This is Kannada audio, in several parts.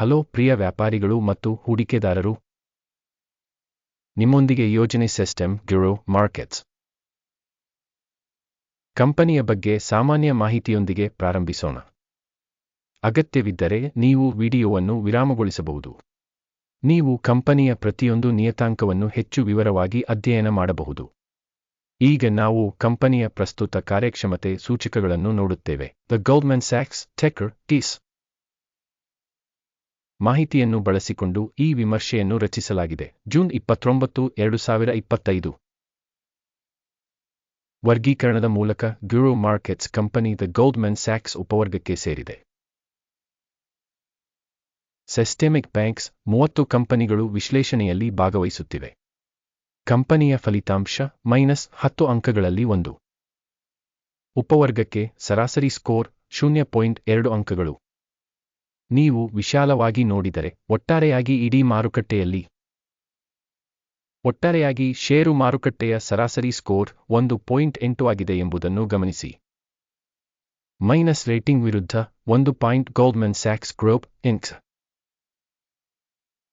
ಹಲೋ ಪ್ರಿಯ ವ್ಯಾಪಾರಿಗಳು ಮತ್ತು ಹೂಡಿಕೆದಾರರು. ನಿಮ್ಮೊಂದಿಗೆ ಯೋಜನೆ ಸಿಸ್ಟಮ್ ಗ್ಯೂರೋ ಮಾರ್ಕೆಟ್ಸ್. ಕಂಪನಿಯ ಬಗ್ಗೆ ಸಾಮಾನ್ಯ ಮಾಹಿತಿಯೊಂದಿಗೆ ಪ್ರಾರಂಭಿಸೋಣ. ಅಗತ್ಯವಿದ್ದರೆ ನೀವು ವಿಡಿಯೋವನ್ನು ವಿರಾಮಗೊಳಿಸಬಹುದು. ನೀವು ಕಂಪನಿಯ ಪ್ರತಿಯೊಂದು ನಿಯತಾಂಕವನ್ನು ಹೆಚ್ಚು ವಿವರವಾಗಿ ಅಧ್ಯಯನ ಮಾಡಬಹುದು. ಈಗ ನಾವು ಕಂಪನಿಯ ಪ್ರಸ್ತುತ ಕಾರ್ಯಕ್ಷಮತೆ ಸೂಚಕಗಳನ್ನು ನೋಡುತ್ತೇವೆ. ದ ಗೌರ್ಮೆಂಟ್ ಸ್ಯಾಕ್ಸ್ ಟೆಕರ್ ಟೀಸ್ ಮಾಹಿತಿಯನ್ನು ಬಳಸಿಕೊಂಡು ಈ ವಿಮರ್ಶೆಯನ್ನು ರಚಿಸಲಾಗಿದೆ. ಜೂನ್ ಇಪ್ಪತ್ತೊಂಬತ್ತು, ಎರಡು ಸಾವಿರ ಇಪ್ಪತ್ತೈದು. ವರ್ಗೀಕರಣದ ಮೂಲಕ ಗ್ಯೂರೋ ಮಾರ್ಕೆಟ್ಸ್ ಕಂಪನಿ ದ ಗೋಲ್ಡ್ಮನ್ ಸ್ಯಾಕ್ಸ್ ಉಪವರ್ಗಕ್ಕೆ ಸೇರಿದೆ. ಸೆಸ್ಟೆಮಿಕ್ ಬ್ಯಾಂಕ್ಸ್ ಮೂವತ್ತು ಕಂಪನಿಗಳು ವಿಶ್ಲೇಷಣೆಯಲ್ಲಿ ಭಾಗವಹಿಸುತ್ತಿವೆ. ಕಂಪನಿಯ ಫಲಿತಾಂಶ ಮೈನಸ್ ಹತ್ತು ಅಂಕಗಳಲ್ಲಿ ಒಂದು. ಉಪವರ್ಗಕ್ಕೆ ಸರಾಸರಿ ಸ್ಕೋರ್ ಶೂನ್ಯ ಪಾಯಿಂಟ್ ಎರಡು ಅಂಕಗಳು. ನೀವು ವಿಶಾಲವಾಗಿ ನೋಡಿದರೆ ಒಟ್ಟಾರೆಯಾಗಿ ಇಡೀ ಮಾರುಕಟ್ಟೆಯಲ್ಲಿ. ಒಟ್ಟಾರೆಯಾಗಿ ಷೇರು ಮಾರುಕಟ್ಟೆಯ ಸರಾಸರಿ ಸ್ಕೋರ್ ಒಂದು ಪಾಯಿಂಟ್ ಎಂಟು ಆಗಿದೆ ಎಂಬುದನ್ನು ಗಮನಿಸಿ. ಮೈನಸ್ ರೇಟಿಂಗ್ ವಿರುದ್ಧ ಒಂದು ಪಾಯಿಂಟ್ ಗೋಲ್ಡ್ಮನ್ ಸ್ಯಾಕ್ಸ್ ಗ್ರೋಪ್ ಇನ್ಕ್ಸ್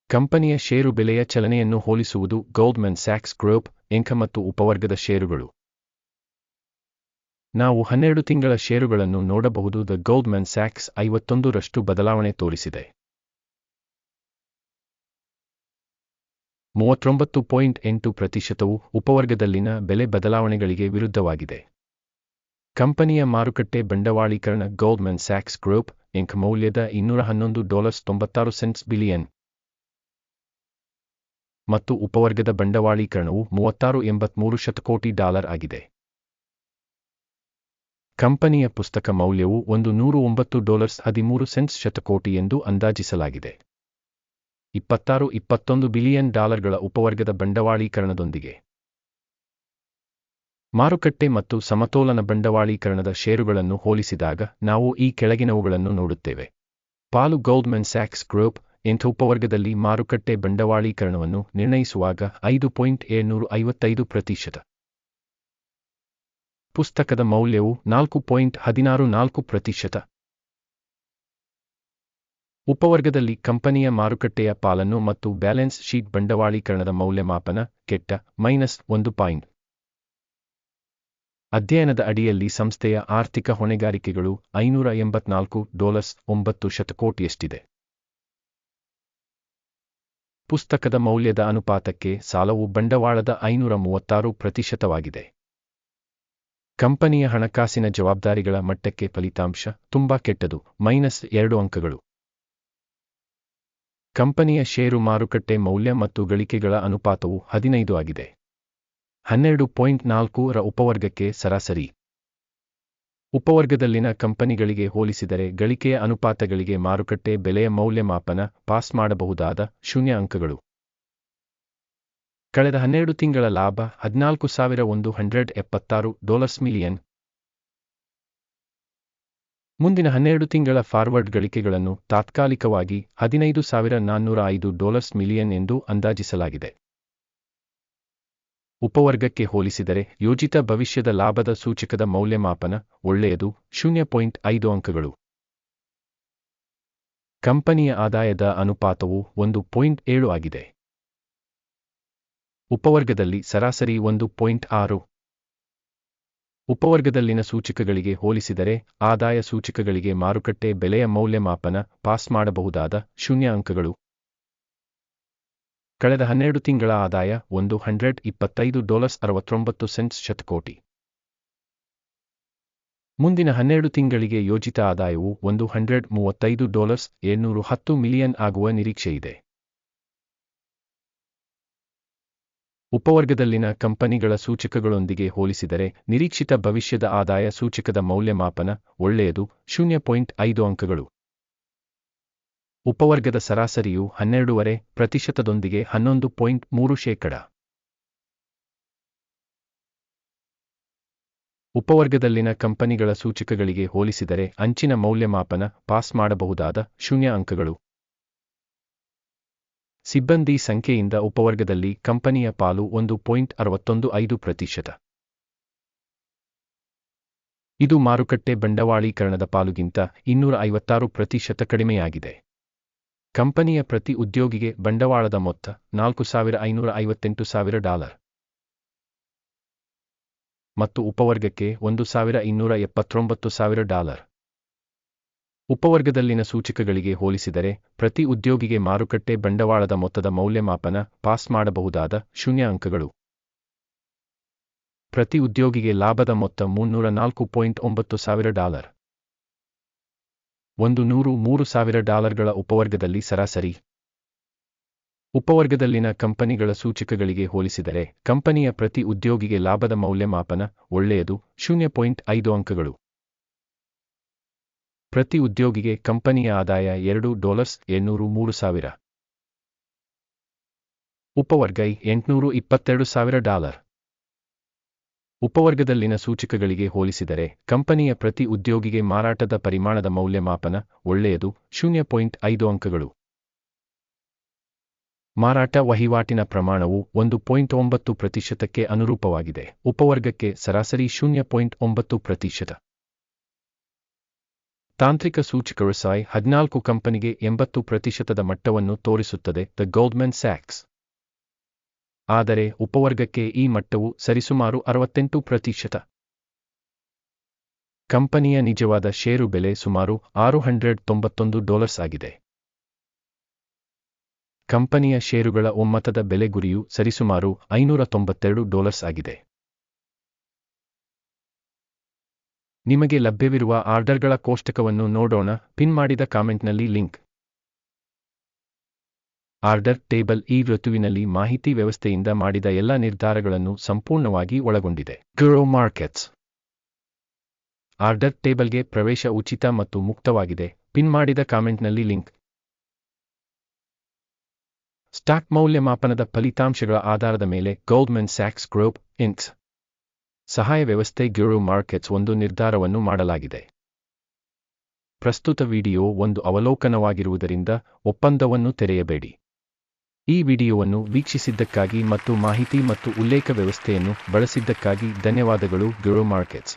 ಕಂಪನಿಯ ಷೇರು ಬೆಲೆಯ ಚಲನೆಯನ್ನು ಹೋಲಿಸುವುದು ಗೋಲ್ಡ್ಮನ್ ಸ್ಯಾಕ್ಸ್ ಗ್ರೋಪ್ ಇಂಕ್ ಮತ್ತು ಉಪವರ್ಗದ ಷೇರುಗಳು. ನಾವು ಹನ್ನೆರಡು ತಿಂಗಳ ಷೇರುಗಳನ್ನು ನೋಡಬಹುದು. ದ ಗೋಲ್ಡ್ಮನ್ ಸ್ಯಾಕ್ಸ್ ಐವತ್ತೊಂದರಷ್ಟು ಬದಲಾವಣೆ ತೋರಿಸಿದೆ. ಮೂವತ್ತೊಂಬತ್ತು ಪಾಯಿಂಟ್ ಎಂಟು ಪ್ರತಿಶತವು ಉಪವರ್ಗದಲ್ಲಿನ ಬೆಲೆ ಬದಲಾವಣೆಗಳಿಗೆ ವಿರುದ್ಧವಾಗಿದೆ. ಕಂಪನಿಯ ಮಾರುಕಟ್ಟೆ ಬಂಡವಾಳೀಕರಣ ಗೋಲ್ಡ್ಮನ್ ಸ್ಯಾಕ್ಸ್ ಗ್ರೂಪ್ ಇಂಕ್ ಮೌಲ್ಯದ ಇನ್ನೂರ ಹನ್ನೊಂದು ಡಾಲರ್ಸ್ ತೊಂಬತ್ತಾರು ಸೆಂಟ್ಸ್ ಬಿಲಿಯನ್. ಮತ್ತು ಉಪವರ್ಗದ ಬಂಡವಾಳೀಕರಣವು ಮೂವತ್ತಾರು ಎಂಬತ್ಮೂರು ಶತಕೋಟಿ ಡಾಲರ್ ಆಗಿದೆ. ಕಂಪನಿಯ ಪುಸ್ತಕ ಮೌಲ್ಯವು ಒಂದು ನೂರು ಒಂಬತ್ತು ಡಾಲರ್ಸ್ ಹದಿಮೂರು ಸೆಂಟ್ಸ್ ಶತಕೋಟಿ ಎಂದು ಅಂದಾಜಿಸಲಾಗಿದೆ. ಇಪ್ಪತ್ತಾರು, ಇಪ್ಪತ್ತೊಂದು ಬಿಲಿಯನ್ ಡಾಲರ್ಗಳ ಉಪವರ್ಗದ ಬಂಡವಾಳೀಕರಣದೊಂದಿಗೆ. ಮಾರುಕಟ್ಟೆ ಮತ್ತು ಸಮತೋಲನ ಬಂಡವಾಳೀಕರಣದ ಷೇರುಗಳನ್ನು ಹೋಲಿಸಿದಾಗ ನಾವು ಈ ಕೆಳಗಿನವುಗಳನ್ನು ನೋಡುತ್ತೇವೆ. ಪಾಲು ಗೋಲ್ಡ್ಮನ್ ಸ್ಯಾಕ್ಸ್ ಗ್ರೂಪ್ ಎಂಥ ಉಪವರ್ಗದಲ್ಲಿ ಮಾರುಕಟ್ಟೆ ಬಂಡವಾಳೀಕರಣವನ್ನು ನಿರ್ಣಯಿಸುವಾಗ ಐದು ಪಾಯಿಂಟ್ ಏಳ್ನೂರು ಐವತ್ತೈದು ಪ್ರತಿಶತ. ಪುಸ್ತಕದ ಮೌಲ್ಯವು ನಾಲ್ಕು ಪಾಯಿಂಟ್ ಹದಿನಾರು ನಾಲ್ಕು ಪ್ರತಿಶತ. ಉಪವರ್ಗದಲ್ಲಿ ಕಂಪನಿಯ ಮಾರುಕಟ್ಟೆಯ ಪಾಲನ್ನು ಮತ್ತು ಬ್ಯಾಲೆನ್ಸ್ ಶೀಟ್ ಬಂಡವಾಳೀಕರಣದ ಮೌಲ್ಯಮಾಪನ ಕೆಟ್ಟ ಮೈನಸ್ ಒಂದು ಪಾಯಿಂಟ್. ಅಧ್ಯಯನದ ಅಡಿಯಲ್ಲಿ ಸಂಸ್ಥೆಯ ಆರ್ಥಿಕ ಹೊಣೆಗಾರಿಕೆಗಳು ಐನೂರ ಎಂಬತ್ನಾಲ್ಕು ಡಾಲರ್ಸ್ ಒಂಬತ್ತು ಶತಕೋಟಿಯಷ್ಟಿದೆ. ಪುಸ್ತಕದ ಮೌಲ್ಯದ ಅನುಪಾತಕ್ಕೆ ಸಾಲವು ಬಂಡವಾಳದ ಐನೂರ ಮೂವತ್ತಾರು ಪ್ರತಿಶತವಾಗಿದೆ. ಕಂಪನಿಯ ಹಣಕಾಸಿನ ಜವಾಬ್ದಾರಿಗಳ ಮಟ್ಟಕ್ಕೆ ಫಲಿತಾಂಶ ತುಂಬಾ ಕೆಟ್ಟದು. ಮೈನಸ್ ಎರಡು ಅಂಕಗಳು. ಕಂಪನಿಯ ಷೇರು ಮಾರುಕಟ್ಟೆ ಮೌಲ್ಯ ಮತ್ತು ಗಳಿಕೆಗಳ ಅನುಪಾತವು ಹದಿನೈದು ಆಗಿದೆ. ಹನ್ನೆರಡು ಪಾಯಿಂಟ್ ನಾಲ್ಕು ರ ಉಪವರ್ಗಕ್ಕೆ ಸರಾಸರಿ. ಉಪವರ್ಗದಲ್ಲಿನ ಕಂಪನಿಗಳಿಗೆ ಹೋಲಿಸಿದರೆ ಗಳಿಕೆಯ ಅನುಪಾತಗಳಿಗೆ ಮಾರುಕಟ್ಟೆ ಬೆಲೆಯ ಮೌಲ್ಯಮಾಪನ ಪಾಸ್ ಮಾಡಬಹುದಾದ ಶೂನ್ಯ ಅಂಕಗಳು. ಕಳೆದ ಹನ್ನೆರಡು ತಿಂಗಳ ಲಾಭ ಹದಿನಾಲ್ಕು ಸಾವಿರ ಒಂದು ಹಂಡ್ರೆಡ್ ಎಪ್ಪತ್ತಾರು ಡಾಲರ್ಸ್ ಮಿಲಿಯನ್. ಮುಂದಿನ ಹನ್ನೆರಡು ತಿಂಗಳ ಫಾರ್ವರ್ಡ್ ಗಳಿಕೆಗಳನ್ನು ತಾತ್ಕಾಲಿಕವಾಗಿ ಹದಿನೈದು ಸಾವಿರ ನಾನ್ನೂರ ಐದು ಡಾಲರ್ಸ್ ಮಿಲಿಯನ್ ಎಂದು ಅಂದಾಜಿಸಲಾಗಿದೆ. ಉಪವರ್ಗಕ್ಕೆ ಹೋಲಿಸಿದರೆ ಯೋಜಿತ ಭವಿಷ್ಯದ ಲಾಭದ ಸೂಚಕದ ಮೌಲ್ಯಮಾಪನ ಒಳ್ಳೆಯದು ಶೂನ್ಯ ಪಾಯಿಂಟ್ ಐದು ಅಂಕಗಳು. ಕಂಪನಿಯ ಆದಾಯದ ಅನುಪಾತವು ಒಂದು ಪಾಯಿಂಟ್ ಏಳು ಆಗಿದೆ. ಉಪವರ್ಗದಲ್ಲಿ ಸರಾಸರಿ ಒಂದು ಪಾಯಿಂಟ್ ಆರು. ಉಪವರ್ಗದಲ್ಲಿನ ಸೂಚಕಗಳಿಗೆ ಹೋಲಿಸಿದರೆ ಆದಾಯ ಸೂಚಕಗಳಿಗೆ ಮಾರುಕಟ್ಟೆ ಬೆಲೆಯ ಮೌಲ್ಯಮಾಪನ ಪಾಸ್ ಮಾಡಬಹುದಾದ ಶೂನ್ಯ ಅಂಕಗಳು ಕಳೆದ ಹನ್ನೆರಡು ತಿಂಗಳ ಆದಾಯ ಒಂದು ಹಂಡ್ರೆಡ್ ಇಪ್ಪತ್ತೈದು ಡಾಲರ್ಸ್ ಅರವತ್ತೊಂಬತ್ತು ಸೆಂಟ್ಸ್ ಶತಕೋಟಿ. ಮುಂದಿನ ಹನ್ನೆರಡು ತಿಂಗಳಿಗೆ ಯೋಜಿತ ಆದಾಯವು ಒಂದು ಹಂಡ್ರೆಡ್ ಮೂವತ್ತೈದು ಡಾಲರ್ಸ್ ಏಳ್ನೂರು ಹತ್ತು ಮಿಲಿಯನ್ ಆಗುವ ನಿರೀಕ್ಷೆಯಿದೆ. ಉಪವರ್ಗದಲ್ಲಿನ ಕಂಪನಿಗಳ ಸೂಚಕಗಳೊಂದಿಗೆ ಹೋಲಿಸಿದರೆ ನಿರೀಕ್ಷಿತ ಭವಿಷ್ಯದ ಆದಾಯ ಸೂಚಕದ ಮೌಲ್ಯಮಾಪನ ಒಳ್ಳೆಯದು, ಶೂನ್ಯ ಪಾಯಿಂಟ್ ಐದು ಅಂಕಗಳು. ಉಪವರ್ಗದ ಸರಾಸರಿಯು ಹನ್ನೆರಡೂವರೆ ಪ್ರತಿಶತದೊಂದಿಗೆ ಹನ್ನೊಂದು ಪಾಯಿಂಟ್ ಮೂರು ಶೇಕಡ. ಉಪವರ್ಗದಲ್ಲಿನ ಕಂಪನಿಗಳ ಸೂಚಕಗಳಿಗೆ ಹೋಲಿಸಿದರೆ ಅಂಚಿನ ಮೌಲ್ಯಮಾಪನ ಪಾಸ್ ಮಾಡಬಹುದಾದ ಶೂನ್ಯ ಅಂಕಗಳು. ಸಿಬ್ಬಂದಿ ಸಂಖ್ಯೆಯಿಂದ ಉಪವರ್ಗದಲ್ಲಿ ಕಂಪನಿಯ ಪಾಲು ಒಂದು ಪಾಯಿಂಟ್ ಅರವತ್ತೊಂದು ಐದು ಪ್ರತಿಶತ. ಇದು ಮಾರುಕಟ್ಟೆ ಬಂಡವಾಳೀಕರಣದ ಪಾಲುಗಿಂತ ಇನ್ನೂರ ಐವತ್ತಾರು ಪ್ರತಿಶತ ಕಡಿಮೆಯಾಗಿದೆ. ಕಂಪನಿಯ ಪ್ರತಿ ಉದ್ಯೋಗಿಗೆ ಬಂಡವಾಳದ ಮೊತ್ತ ನಾಲ್ಕು ಸಾವಿರ ಐನೂರ ಐವತ್ತೆಂಟು ಸಾವಿರ ಡಾಲರ್. ಮತ್ತು ಉಪವರ್ಗಕ್ಕೆ ಒಂದು ಸಾವಿರ ಇನ್ನೂರ ಎಪ್ಪತ್ತೊಂಬತ್ತು ಸಾವಿರ ಡಾಲರ್. ಉಪವರ್ಗದಲ್ಲಿನ ಸೂಚಕಗಳಿಗೆ ಹೋಲಿಸಿದರೆ, ಪ್ರತಿ ಉದ್ಯೋಗಿಗೆ ಮಾರುಕಟ್ಟೆ ಬಂಡವಾಳದ ಮೊತ್ತದ ಮೌಲ್ಯಮಾಪನ, ಪಾಸ್ ಮಾಡಬಹುದಾದ ಶೂನ್ಯ ಅಂಕಗಳು ಪ್ರತಿ ಉದ್ಯೋಗಿಗೆ ಲಾಭದ ಮೊತ್ತ ಮುನ್ನೂರ ನಾಲ್ಕು ಪಾಯಿಂಟ್ ಒಂಬತ್ತು ಸಾವಿರ ಡಾಲರ್. ಒಂದು ನೂರು ಮೂರು ಸಾವಿರ ಡಾಲರ್ಗಳ ಉಪವರ್ಗದಲ್ಲಿ ಸರಾಸರಿ. ಉಪವರ್ಗದಲ್ಲಿನ ಕಂಪನಿಗಳ ಸೂಚಕಗಳಿಗೆ ಹೋಲಿಸಿದರೆ, ಕಂಪನಿಯ ಪ್ರತಿ ಉದ್ಯೋಗಿಗೆ ಲಾಭದ ಮೌಲ್ಯಮಾಪನ ಒಳ್ಳೆಯದು, ಶೂನ್ಯ ಪಾಯಿಂಟ್ ಐದು ಅಂಕಗಳು. ಪ್ರತಿ ಉದ್ಯೋಗಿಗೆ ಕಂಪನಿಯ ಆದಾಯ ಎರಡು ಡಾಲರ್ಸ್ ಎನ್ನೂರು ಮೂರು ಸಾವಿರ. ಉಪವರ್ಗ ಎಂಟುನೂರು ಇಪ್ಪತ್ತೆರಡು ಸಾವಿರ ಡಾಲರ್. ಉಪವರ್ಗದಲ್ಲಿನ ಸೂಚಕಗಳಿಗೆ ಹೋಲಿಸಿದರೆ ಕಂಪನಿಯ ಪ್ರತಿ ಉದ್ಯೋಗಿಗೆ ಮಾರಾಟದ ಪರಿಮಾಣದ ಮೌಲ್ಯಮಾಪನ ಒಳ್ಳೆಯದು, ಶೂನ್ಯ ಪಾಯಿಂಟ್ ಐದು ಅಂಕಗಳು. ಮಾರಾಟ ವಹಿವಾಟಿನ ಪ್ರಮಾಣವು ಒಂದು ಪಾಯಿಂಟ್ ಒಂಬತ್ತು ಪ್ರತಿಶತಕ್ಕೆ ಅನುರೂಪವಾಗಿದೆ, ಉಪವರ್ಗಕ್ಕೆ ಸರಾಸರಿ ಶೂನ್ಯ ಪಾಯಿಂಟ್ ಒಂಬತ್ತು ಪ್ರತಿಶತ. ತಾಂತ್ರಿಕ ಸೂಚಕರು ಸಾಯ್ ಹದಿನಾಲ್ಕು ಕಂಪನಿಗೆ ಎಂಬತ್ತು ಪ್ರತಿಶತದ ಮಟ್ಟವನ್ನು ತೋರಿಸುತ್ತದೆ, ದ ಗೋಲ್ಡ್ಮನ್ ಸ್ಯಾಕ್ಸ್. ಆದರೆ ಉಪವರ್ಗಕ್ಕೆ ಈ ಮಟ್ಟವು ಸರಿಸುಮಾರು ಅರವತ್ತೆಂಟು ಪ್ರತಿಶತ. ಕಂಪನಿಯ ನಿಜವಾದ ಷೇರು ಬೆಲೆ ಸುಮಾರು ಆರು ಹಂಡ್ರೆಡ್ ತೊಂಬತ್ತೊಂದು ಡಾಲರ್ಸ್ ಆಗಿದೆ. ಕಂಪನಿಯ ಷೇರುಗಳ ಒಮ್ಮತದ ಬೆಲೆ ಗುರಿಯು ಸರಿಸುಮಾರು ಐನೂರ ತೊಂಬತ್ತೆರಡು ಡಾಲರ್ಸ್ ಆಗಿದೆ. ನಿಮಗೆ ಲಭ್ಯವಿರುವ ಆರ್ಡರ್ಗಳ ಕೋಷ್ಟಕವನ್ನು ನೋಡೋಣ. ಪಿನ್ ಮಾಡಿದ ಕಾಮೆಂಟ್ನಲ್ಲಿ ಲಿಂಕ್. ಆರ್ಡರ್ ಟೇಬಲ್ ಈ ಋತುವಿನಲ್ಲಿ ಮಾಹಿತಿ ವ್ಯವಸ್ಥೆಯಿಂದ ಮಾಡಿದ ಎಲ್ಲ ನಿರ್ಧಾರಗಳನ್ನು ಸಂಪೂರ್ಣವಾಗಿ ಒಳಗೊಂಡಿದೆ. ಗ್ರೋ ಮಾರ್ಕೆಟ್ಸ್ ಆರ್ಡರ್ ಟೇಬಲ್ಗೆ ಪ್ರವೇಶ ಉಚಿತ ಮತ್ತು ಮುಕ್ತವಾಗಿದೆ. ಪಿನ್ ಮಾಡಿದ ಕಾಮೆಂಟ್ನಲ್ಲಿ ಲಿಂಕ್. ಸ್ಟಾಕ್ ಮೌಲ್ಯಮಾಪನದ ಫಲಿತಾಂಶಗಳ ಆಧಾರದ ಮೇಲೆ ಗೋಲ್ಡ್ಮನ್ ಸ್ಯಾಕ್ಸ್ ಗ್ರೋಪ್ ಇನ್ಕ್ಸ್ ಸಹಾಯ ವ್ಯವಸ್ಥೆ ಗ್ಯೂರೋ ಮಾರ್ಕೆಟ್ಸ್ ಒಂದು ನಿರ್ಧಾರವನ್ನು ಮಾಡಲಾಗಿದೆ. ಪ್ರಸ್ತುತ ವಿಡಿಯೋ ಒಂದು ಅವಲೋಕನವಾಗಿರುವುದರಿಂದ ಒಪ್ಪಂದವನ್ನು ತೆರೆಯಬೇಡಿ. ಈ ವಿಡಿಯೋವನ್ನು ವೀಕ್ಷಿಸಿದ್ದಕ್ಕಾಗಿ ಮತ್ತು ಮಾಹಿತಿ ಮತ್ತು ಉಲ್ಲೇಖ ವ್ಯವಸ್ಥೆಯನ್ನು ಬಳಸಿದ್ದಕ್ಕಾಗಿ ಧನ್ಯವಾದಗಳು ಗ್ಯೂರೋ ಮಾರ್ಕೆಟ್ಸ್